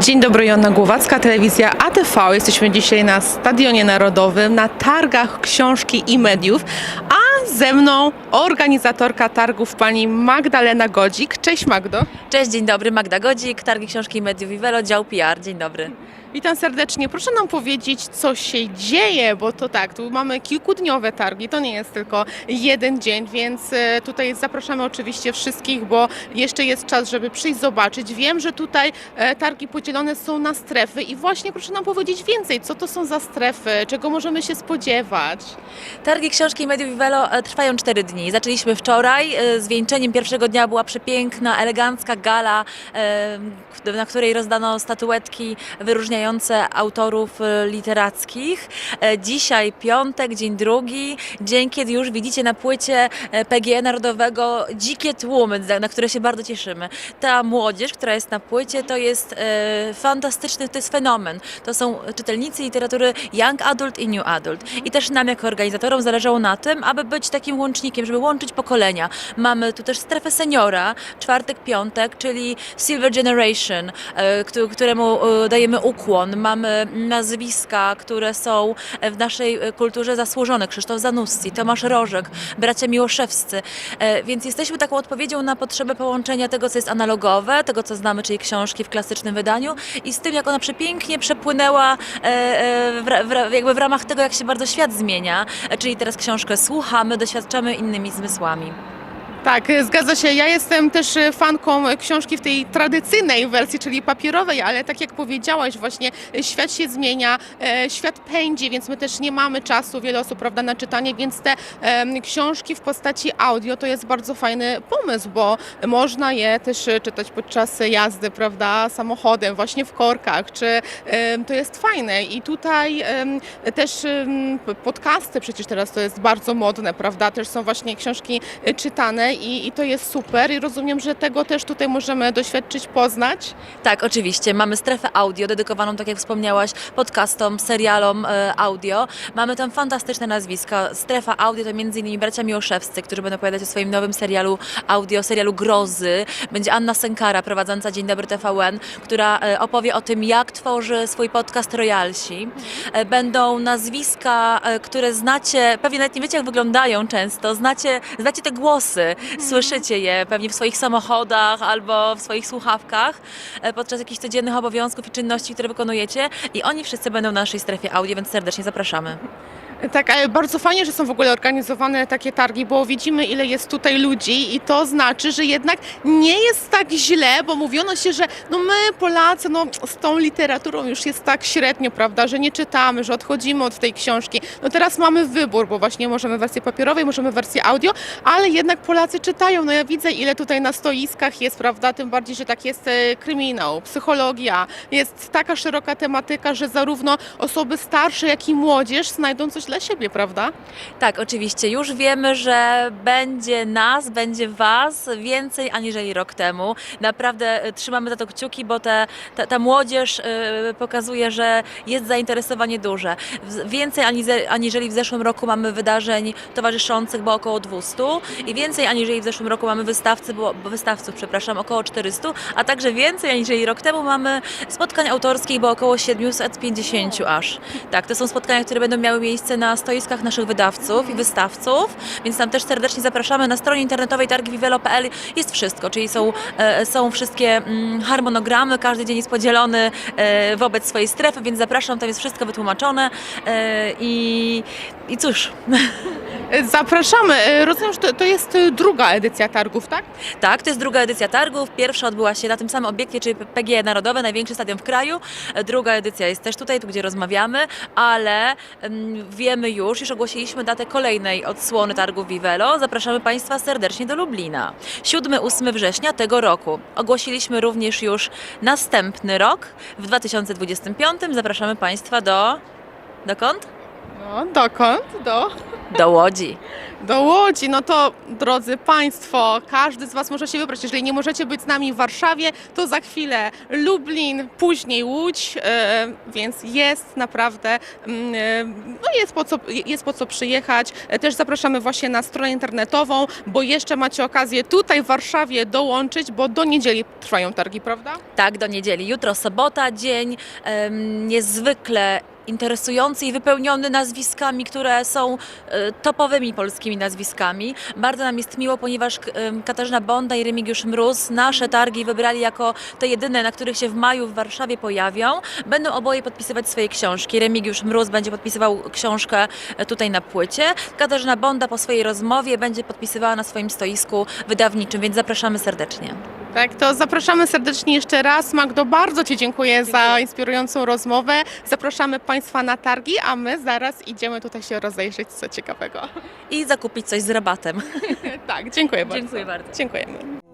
Dzień dobry, Joanna Głowacka, telewizja ATV. Jesteśmy dzisiaj na Stadionie Narodowym, na targach książki i mediów, a ze mną organizatorka targów pani Magdalena Godzik. Cześć Magdo. Cześć, dzień dobry, Magda Godzik, Targi Książki i Mediów Vivelo, dział PR, dzień dobry. Witam serdecznie. Proszę nam powiedzieć, co się dzieje, bo to tak, tu mamy kilkudniowe targi, to nie jest tylko jeden dzień, więc e, tutaj zapraszamy oczywiście wszystkich, bo jeszcze jest czas, żeby przyjść zobaczyć. Wiem, że tutaj e, targi podzielone są na strefy i właśnie proszę nam powiedzieć więcej, co to są za strefy, czego możemy się spodziewać. Targi Książki i Mediów Vivelo e, trwają 4 dni. Zaczęliśmy wczoraj, zwieńczeniem pierwszego dnia była przepiękna, elegancka gala, na której rozdano statuetki wyróżniające autorów e, literackich. E, Dzisiaj piątek, dzień drugi, dzień, kiedy już widzicie na płycie e, PGE Narodowego Dzikie Tłumy, na które się bardzo cieszymy. Ta młodzież, która jest na płycie, to jest e, fantastyczny, to jest fenomen. To są czytelnicy literatury Young Adult i New Adult. I też nam jako organizatorom zależało na tym, aby być takim łącznikiem, żeby łączyć pokolenia. Mamy tu też strefę seniora, czwartek, piątek, czyli Silver Generation, e, któ- któremu e, dajemy ukłon. Mamy nazwiska, które są w naszej kulturze zasłużone. Krzysztof Zanussi, Tomasz Rożek, bracia Miłoszewscy. E, Więc jesteśmy taką odpowiedzią na potrzebę połączenia tego, co jest analogowe, tego, co znamy, czyli książki w klasycznym wydaniu i z tym, jak ona przepięknie przepłynęła e, e, w, jakby w ramach tego, jak się bardzo świat zmienia, czyli teraz książkę słuchamy, doświadczamy innymi zmysłami. Tak, e, zgadza się. Ja jestem też e, fanką książki w tej tradycyjnej wersji, czyli papierowej, ale tak jak powiedziałaś, właśnie e, świat się zmienia, świat pędzi, więc my też nie mamy czasu, wiele osób, prawda, na czytanie, więc te książki w postaci audio to jest bardzo fajny pomysł, bo można je też czytać podczas jazdy, prawda, samochodem, właśnie w korkach, czy to jest fajne i tutaj też podcasty przecież teraz to jest bardzo modne, prawda, też są właśnie książki e, i, i to jest super i rozumiem, że tego też tutaj możemy doświadczyć, poznać. Tak, oczywiście. Mamy strefę audio dedykowaną, tak jak wspomniałaś, podcastom, serialom e, audio. Mamy tam fantastyczne nazwiska. Strefa audio to m.in. bracia Miłoszewscy, którzy będą opowiadać o swoim nowym serialu audio, serialu Grozy. Będzie Anna Sękara, prowadząca Dzień Dobry TVN, która e, opowie o tym, jak tworzy swój podcast Royalsi. E, Będą nazwiska, e, które znacie, pewnie nawet nie wiecie, jak wyglądają często. Znacie, znacie te głosy, słyszycie je pewnie w swoich samochodach albo w swoich słuchawkach e, podczas jakichś codziennych obowiązków i czynności, które wykonujecie. I oni wszyscy będą na naszej strefie audio, więc serdecznie zapraszamy. Tak, ale bardzo fajnie, że są w ogóle organizowane takie targi, bo widzimy, ile jest tutaj ludzi i to znaczy, że jednak nie jest tak źle, bo mówiono się, że no my Polacy, no z tą literaturą już jest tak średnio, prawda, że nie czytamy, że odchodzimy od tej książki. No teraz mamy wybór, bo właśnie możemy wersję papierowej, możemy wersję audio, ale jednak Polacy czytają. No ja widzę, ile tutaj na stoiskach jest, prawda, tym bardziej, że tak jest e, kryminał, psychologia, jest taka szeroka tematyka, że zarówno osoby starsze, jak i młodzież znajdą coś dla siebie, prawda? Tak, oczywiście. Już wiemy, że będzie nas, będzie Was więcej aniżeli rok temu. Naprawdę e, trzymamy za to kciuki, bo te, ta, ta młodzież e, pokazuje, że jest zainteresowanie duże. Więcej aniżeli w zeszłym roku mamy wydarzeń towarzyszących, bo około 200 i więcej aniżeli w zeszłym roku mamy wystawcy, bo wystawców, przepraszam, około 400, a także więcej aniżeli rok temu mamy spotkań autorskich, bo około 750 aż. Tak, to są spotkania, które będą miały miejsce na stoiskach naszych wydawców i wystawców, więc tam też serdecznie zapraszamy. Na stronie internetowej targivivelo.pl jest wszystko, czyli są, e, są wszystkie mm, harmonogramy, każdy dzień jest podzielony e, wobec swojej strefy, więc zapraszam, tam jest wszystko wytłumaczone e, i, i cóż, Zapraszamy. Rozumiem, że to, to jest druga edycja targów, tak? Tak, to jest druga edycja targów. Pierwsza odbyła się na tym samym obiekcie, czyli PGE Narodowe, największy stadion w kraju. Druga edycja jest też tutaj, tu gdzie rozmawiamy, ale em, wiemy już, już ogłosiliśmy datę kolejnej odsłony targów Vivelo. Zapraszamy Państwa serdecznie do Lublina. 7-8 września tego roku. Ogłosiliśmy również już następny rok w 2025. Zapraszamy Państwa do... Dokąd? No, dokąd? Do? Do Łodzi. Do Łodzi, no to drodzy Państwo, każdy z Was może się wybrać. Jeżeli nie możecie być z nami w Warszawie, to za chwilę Lublin, później Łódź, e, więc jest naprawdę, mm, e, no jest po, co, jest po co przyjechać. E, Też zapraszamy właśnie na stronę internetową, bo jeszcze macie okazję tutaj w Warszawie dołączyć, bo do niedzieli trwają targi, prawda? Tak, do niedzieli. Jutro sobota, dzień niezwykle interesujący i wypełniony nazwiskami, które są e, topowymi polskimi nazwiskami. Bardzo nam jest miło, ponieważ em, Katarzyna Bonda i Remigiusz Mróz nasze targi wybrali jako te jedyne, na których się w maju w Warszawie pojawią. Będą oboje podpisywać swoje książki. Remigiusz Mróz będzie podpisywał książkę e, tutaj na płycie. Katarzyna Bonda po swojej rozmowie będzie podpisywała na swoim stoisku wydawniczym, więc zapraszamy serdecznie. Tak, to zapraszamy serdecznie jeszcze raz. Magdo, bardzo Ci dziękuję, za inspirującą rozmowę. Zapraszamy Państwa na targi, a my zaraz idziemy tutaj się rozejrzeć, co ciekawego. I zakupić coś z rabatem. tak, dziękuję bardzo. Dziękuję bardzo. Dziękujemy.